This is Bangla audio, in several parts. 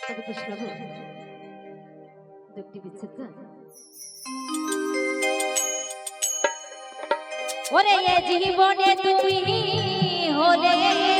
তবে কৃষ্ণবাবু দুটি বিচ্ছেদ ওরে এ জীবনে তুমি হলে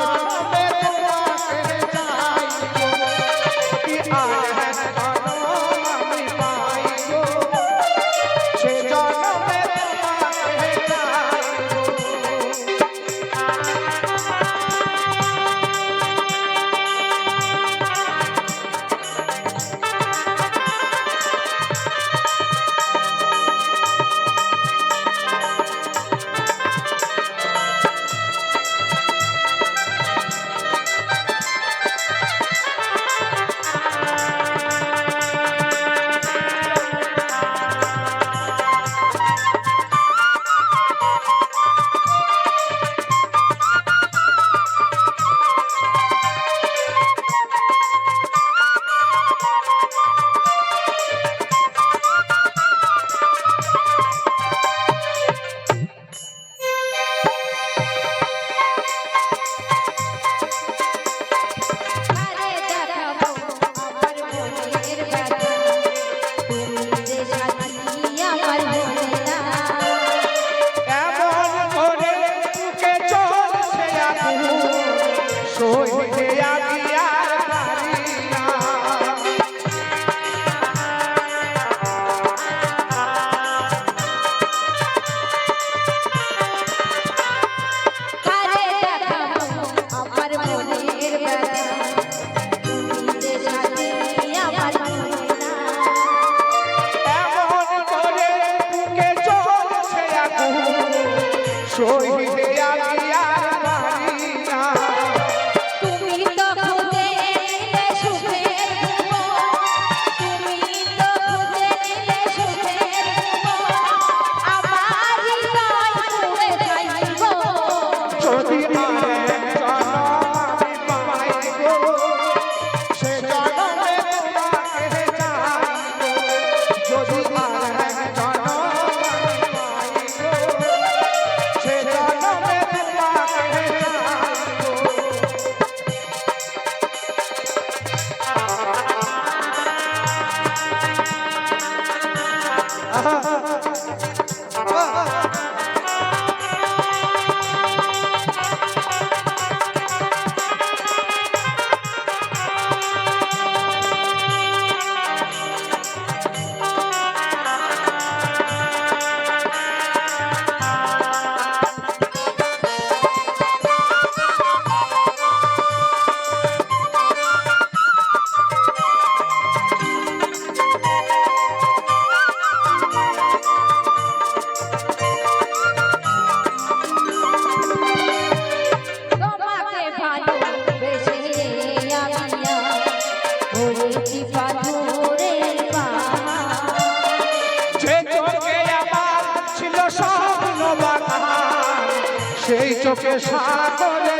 Come Ha ha ha! চোখে সারা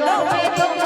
não, não, não.